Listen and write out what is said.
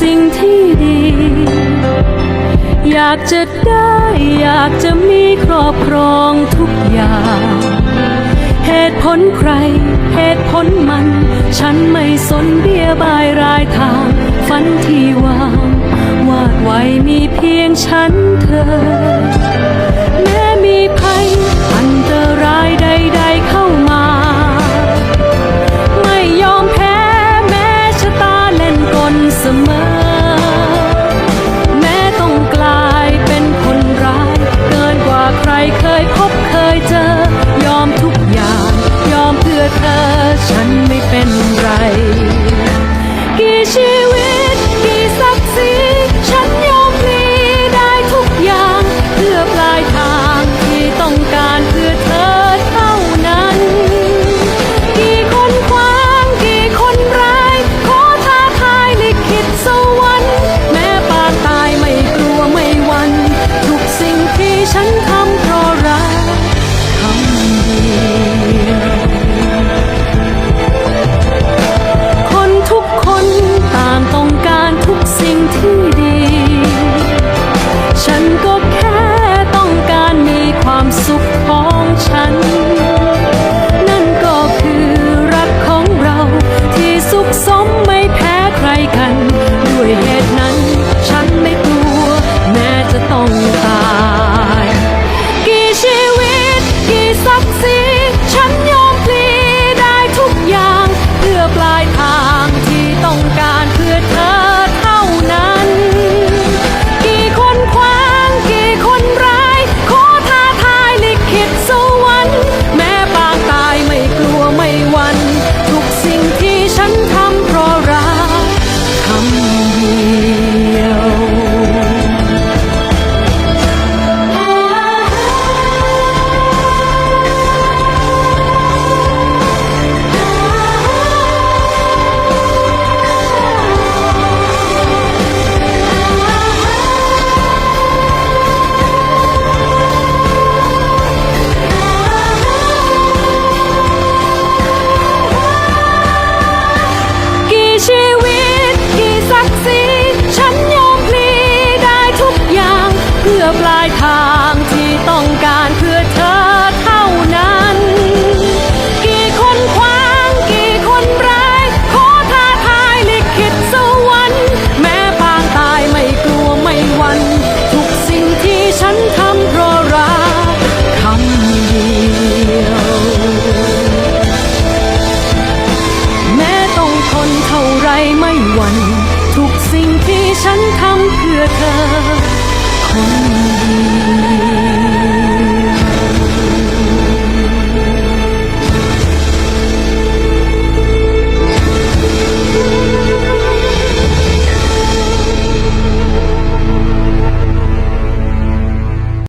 สิ่งที่ดี อยากจะได้อยากจะมีครอบครองทุกอย่าง เหตุผลใคร เหตุผลมัน ฉันไม่สนเบี้ยบายรายทาง ฝันที่วาง วาดไว้มีเพียงฉันเธอ เป็นไร กี่ชีวิต สิ่งที่ดี ฉันก็แค่ต้องการมีความสุขของฉัน 山塘，月光空影。